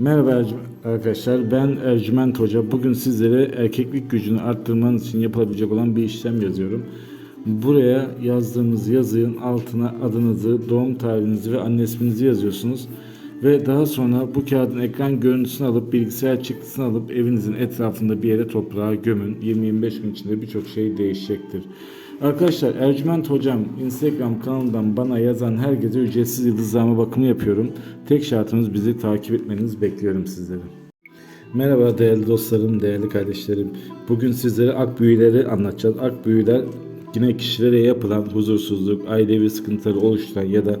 Merhaba arkadaşlar ben Ercüment Hoca. Bugün sizlere erkeklik gücünü arttırmanız için yapılabilecek olan bir işlem yazıyorum. Buraya yazdığınız yazının altına adınızı, doğum tarihinizi ve anne isminizi yazıyorsunuz. Ve daha sonra bu kağıdın ekran görüntüsünü alıp bilgisayar çıktısını alıp evinizin etrafında bir yere toprağa gömün. 20-25 gün içinde birçok şey değişecektir. Arkadaşlar Ercüment Hocam Instagram kanalından bana yazan herkese ücretsiz yıldızlama bakımı yapıyorum. Tek şartımız bizi takip etmenizi bekliyorum sizleri. Merhaba değerli dostlarım, değerli kardeşlerim. Bugün sizlere ak büyüleri anlatacağız. Ak büyüler yine kişilere yapılan huzursuzluk, ailevi sıkıntıları oluşturan ya da